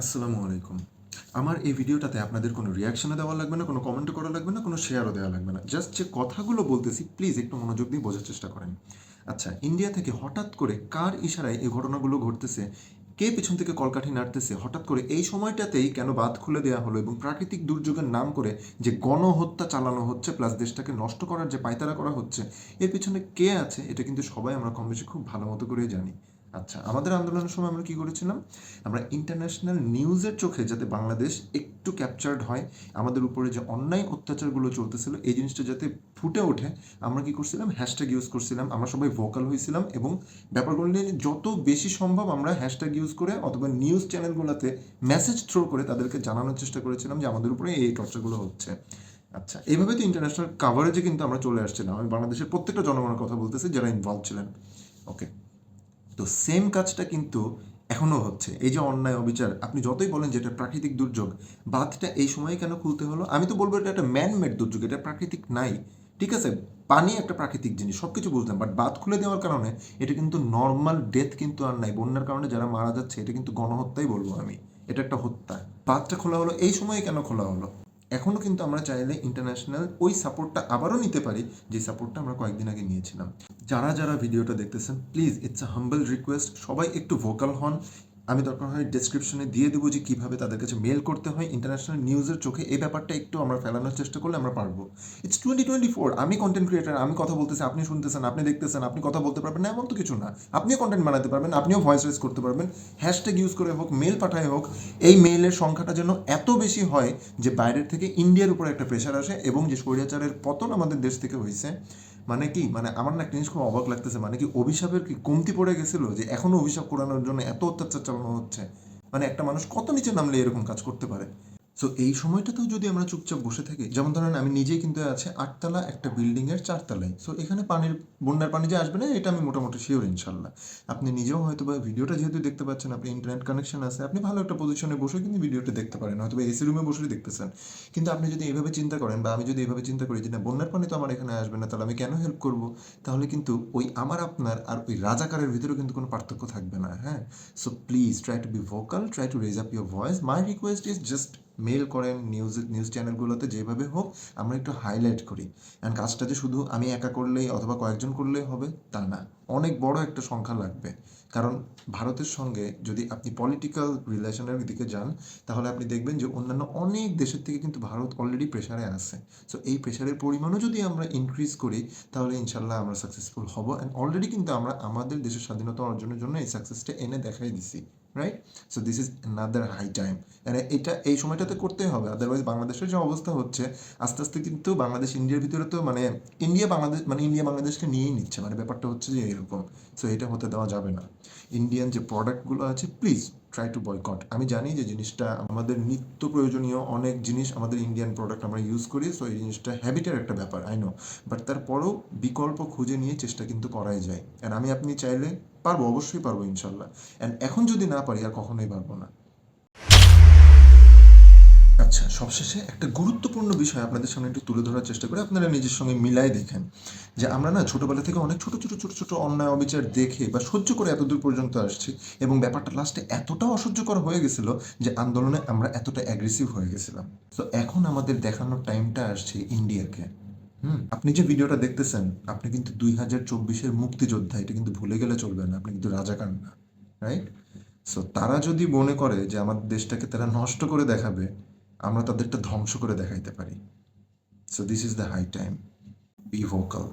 আসসালামু আলাইকুম। আমার এই ভিডিওটাতে আপনাদের কোনো রিয়াকশনও দেওয়া লাগবে না, কোনো কমেন্টও করা লাগবে না, কোনো শেয়ারও দেওয়া লাগবে না। জাস্ট যে কথাগুলো বলতেছি প্লিজ একটু মনোযোগ দিয়ে বোঝার চেষ্টা করেন। আচ্ছা ইন্ডিয়া থেকে হঠাৎ করে কার ইশারায় এই ঘটনাগুলো ঘটতেছে? কে পেছন থেকে কলকাঠি নাড়তেছে? হঠাৎ করে এই সময়টাতেই কেন বাদ খুলে দেওয়া হলো এবং প্রাকৃতিক দুর্যোগের নাম করে যে গণহত্যা চালানো হচ্ছে প্লাস দেশটাকে নষ্ট করার যে পায়তারা করা হচ্ছে, এর পিছনে কে আছে? এটা কিন্তু সবাই আমরা কম বেশি খুব ভালো মতো করেই জানি। আচ্ছা আমাদের আন্দোলনের সময় আমরা কি করেছিলাম? আমরা ইন্টারন্যাশনাল নিউজের চোখে যাতে বাংলাদেশ একটু ক্যাপচার্ড হয়, আমাদের উপরে যে অন্যায় অত্যাচারগুলো চলতেছিল, এই জিনিসটা যাতে ফুটে ওঠে, আমরা কি করছিলাম? হ্যাশট্যাগ ইউজ করছিলাম। আমরা সবাই ভোকাল হয়েছিলাম এবং ব্যাপারগুলো নিয়ে যত বেশি সম্ভব আমরা হ্যাশট্যাগ ইউজ করে অথবা নিউজ চ্যানেলগুলোতে মেসেজ থ্রো করে তাদেরকে জানানোর চেষ্টা করেছিলাম যে আমাদের উপরে এই টর্চারগুলো হচ্ছে। আচ্ছা এইভাবে তো ইন্টারন্যাশনাল কাভারেজে কিন্তু আমরা চলে আসছিলাম। আমি বাংলাদেশের প্রত্যেকটা জনগণের কথা বলতেছি যারা ইনভলভ ছিলেন। ওকে তো সেম কাজটা কিন্তু এখনও হচ্ছে। এই যে অন্যায় অবিচার, আপনি যতই বলেন যে এটা প্রাকৃতিক দুর্যোগ, বাঁধটা এই সময় কেন খুলতে হলো? আমি তো বলব এটা একটা ম্যানমেড দুর্যোগ, এটা প্রাকৃতিক নাই। ঠিক আছে? পানি একটা প্রাকৃতিক জিনিস সব কিছু বলতাম বাট বাঁধ খুলে দেওয়ার কারণে এটা কিন্তু নর্মাল ডেথ কিন্তু আর নাই। বন্যার কারণে যারা মারা যাচ্ছে, এটা কিন্তু গণহত্যাই বলব আমি। এটা একটা হত্যা। বাঁধটা খোলা হলো, এই সময়ে কেন খোলা হলো? এখনও কিন্তু আমরা চাইলে ইন্টারন্যাশনাল ওই সাপোর্টটা আবারও নিতে পারি যে সাপোর্টটা আমরা কয়েকদিন আগে নিয়েছিলাম। যারা যারা ভিডিওটা দেখতেছেন please it's a humble request সবাই একটু ভোকাল হন আমি দরকার হয় ডিসক্রিপশনে দিয়ে দেবো যে কীভাবে তাদের কাছে মেল করতে হয় ইন্টারন্যাশনাল নিউজের চোখে এই ব্যাপারটা একটু আমরা ফেলানোর চেষ্টা করলে আমরা পারব। ইটস টোয়েন্টি টোয়েন্টি ফোর আমি কন্টেন্ট ক্রিয়েটার আমি কথা বলতেছি, আপনি শুনতেছেন, আপনি দেখতেছেন, আপনি কথা বলতে পারবেন না, এমন তো কিছু না। আপনিও কন্টেন্ট বানাতে পারবেন, আপনিও ভয়েস রেস করতে পারবেন। হ্যাশট্যাগ ইউজ করে হোক মেল পাঠায় হোক, এই মেইলের সংখ্যাটা যেন এত বেশি হয় যে বাইরের থেকে ইন্ডিয়ার উপরে একটা প্রেশার আসে এবং যে স্বৈরাচারের পতন আমাদের দেশ থেকে হয়েছে মানে কি? মানে আমার না একটা জিনিস খুব অবাক লাগতেছে মানে কি অভিশাপের কি কমতি পড়ে গেছিল যে এখনও অভিশাপ করানোর জন্য এত অত্যাচার চালানো হচ্ছে? মানে একটা মানুষ কত নিচে নামলে এরকম কাজ করতে পারে? সো এই সময়টাতেও যদি আমরা চুপচাপ বসে থাকি, যেমন ধরেন আমি নিজেই কিন্তু আছে আটতলা একটা বিল্ডিং এর চারতলায়। সো এখানে পানির, বন্যার পানি যে আসবে না, এটা আমি মোটামুটি শিওর ইনশাল্লাহ আপনি নিজেও হয়তো বা ভিডিওটা যেহেতু দেখতে পাচ্ছেন, আপনি ইন্টারনেট কানেকশন আছে, আপনি ভালো একটা পজিশনে বসে কিন্তু ভিডিওটা দেখতে পারেন হয়তো বা এসি রুমে বসে দেখতেছেন। কিন্তু আপনি যদি এইভাবে চিন্তা করেন বা আমি যদি এইভাবে চিন্তা করি যে, না, বন্যার পানি তো আমার এখানে আসবে না, তাহলে আমি কেন হেল্প করব? তাহলে কিন্তু ওই আমার, আপনার আর ওই রাজাকারের ভিতরে কিন্তু কোনো পার্থক্য থাকবে না হ্যাঁ? So please try to be vocal try to raise up your voice my request is just mail করেন নিউজ নিউজ চ্যানেলগুলোতে যেভাবে হোক আমরা একটু হাইলাইট করি। অ্যান্ড কাজটা যে শুধু আমি একা করলেই অথবা কয়েকজন করলেই হবে, তা না। অনেক বড় একটা সংখ্যা লাগবে। কারণ ভারতের সঙ্গে যদি আপনি পলিটিক্যাল রিলেশনের দিকে যান, তাহলে আপনি দেখবেন যে অন্যান্য অনেক দেশের থেকে কিন্তু ভারত অলরেডি প্রেশারে আছে। সো এই প্রেশারের পরিমাণও যদি আমরা ইনক্রিজ করি, তাহলে ইনশাল্লাহ আমরা সাকসেসফুল হব। অ্যান্ড অলরেডি কিন্তু আমরা আমাদের দেশের স্বাধীনতা অর্জনের জন্য এই সাকসেসটা এনে দেখাই দিছি। Right so this is another high time মানে এটা, এই সময়টাতে করতেই হবে। আদারওয়াইজ বাংলাদেশের যে অবস্থা হচ্ছে, আস্তে আস্তে কিন্তু বাংলাদেশ ইন্ডিয়ার ভিতরে তো মানে ইন্ডিয়া বাংলাদেশ মানে ইন্ডিয়া বাংলাদেশকে নিয়েই নিচ্ছে। মানে ব্যাপারটা হচ্ছে যে এরকম। সো এটা হতে দেওয়া যাবে না। ইন্ডিয়ান যে প্রোডাক্টগুলো আছে প্লিজ ট্রাই টু বয়কট আমি জানি যে জিনিসটা আমাদের নিত্য প্রয়োজনীয় অনেক জিনিস আমাদের ইন্ডিয়ান প্রোডাক্ট আমরা ইউজ করি সো এই জিনিসটা হ্যাবিটের একটা ব্যাপার আই নো বাট তারপরও বিকল্প খুঁজে নিয়ে চেষ্টা কিন্তু করাই যায়। অ্যান্ড আমি, আপনি চাইলে পারব, অবশ্যই পারব, ইনশাল্লাহ। অ্যান্ড এখন যদি না পারি, আর কখনোই পারব না। আচ্ছা সবশেষে একটা গুরুত্বপূর্ণ বিষয় আপনাদের সামনে একটু তুলে ধরার চেষ্টা করে আপনারা নিজের সঙ্গে মিলাই দেখেন। যে আমরা না ছোটোবেলা থেকে অনেক ছোট ছোট ছোট ছোট অন্যায়, অবিচার দেখে বা সহ্য করে এতদূর পর্যন্ত আসছি এবং ব্যাপারটা লাস্টে এতটা অসহ্যকর হয়ে গেছিল যে আন্দোলনে আমরা এতটা অ্যাগ্রেসিভ হয়ে গেছিলাম। তো এখন আমাদের দেখানোর টাইমটা আসছে ইন্ডিয়াকে হুম, আপনি যে ভিডিওটা দেখতেছেন, আপনি কিন্তু দুই হাজার চব্বিশের মুক্তিযোদ্ধা, এটা কিন্তু ভুলে গেলে চলবে না, আপনি কিন্তু রাজাকার না রাইট সো তারা যদি মনে করে যে আমাদের দেশটাকে তারা নষ্ট করে দেখাবে আমরা তাদেরটা ধ্বংস করে দেখাইতে পারি। So this is the high time be vocal